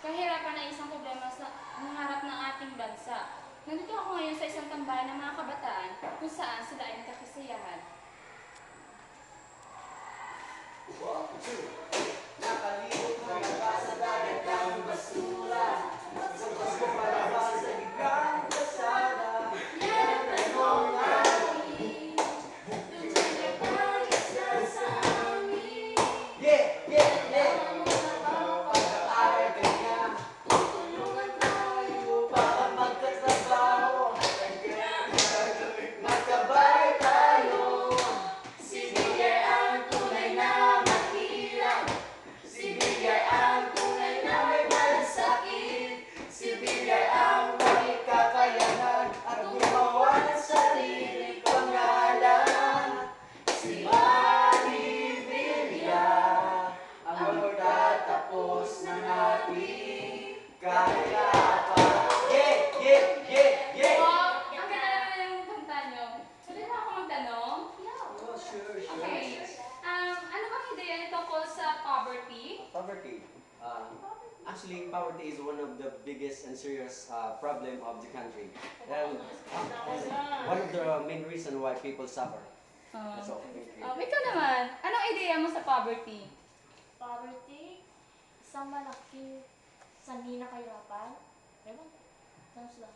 kahirapan ay isang problema sa nangarap ng ating bansa. Nandito ako ngayon sa isang tambayan ng mga kabataan kung saan sila ay nagkakasiyahan. Nakalimot magtatapos ng ating kahirapan Yeah, yeah, yeah, yeah Oh, ang ganda naman yung kanta nyo. Pwede na ako magtanong? Oh, sure, sure. Okay. Um, ano bang ideya nito tungkol sa poverty? Poverty. Uh, actually, poverty is one of the biggest and serious uh, problem of the country. And uh, one of the main reason why people suffer. Um, That's all. um, ikaw naman, anong ideya mo sa poverty? Sanhi na kahirapan. Ewan, tanong sila.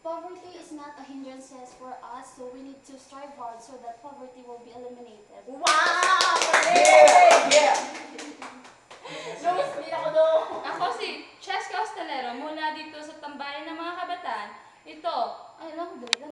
Poverty is not a hindrance for us, so we need to strive hard so that poverty will be eliminated. Wow! Yeah, yeah Lumus din ako doon! Ako si Cheska Hostelero mula dito sa tambayan ng mga kabataan. Ito, ay alam ko,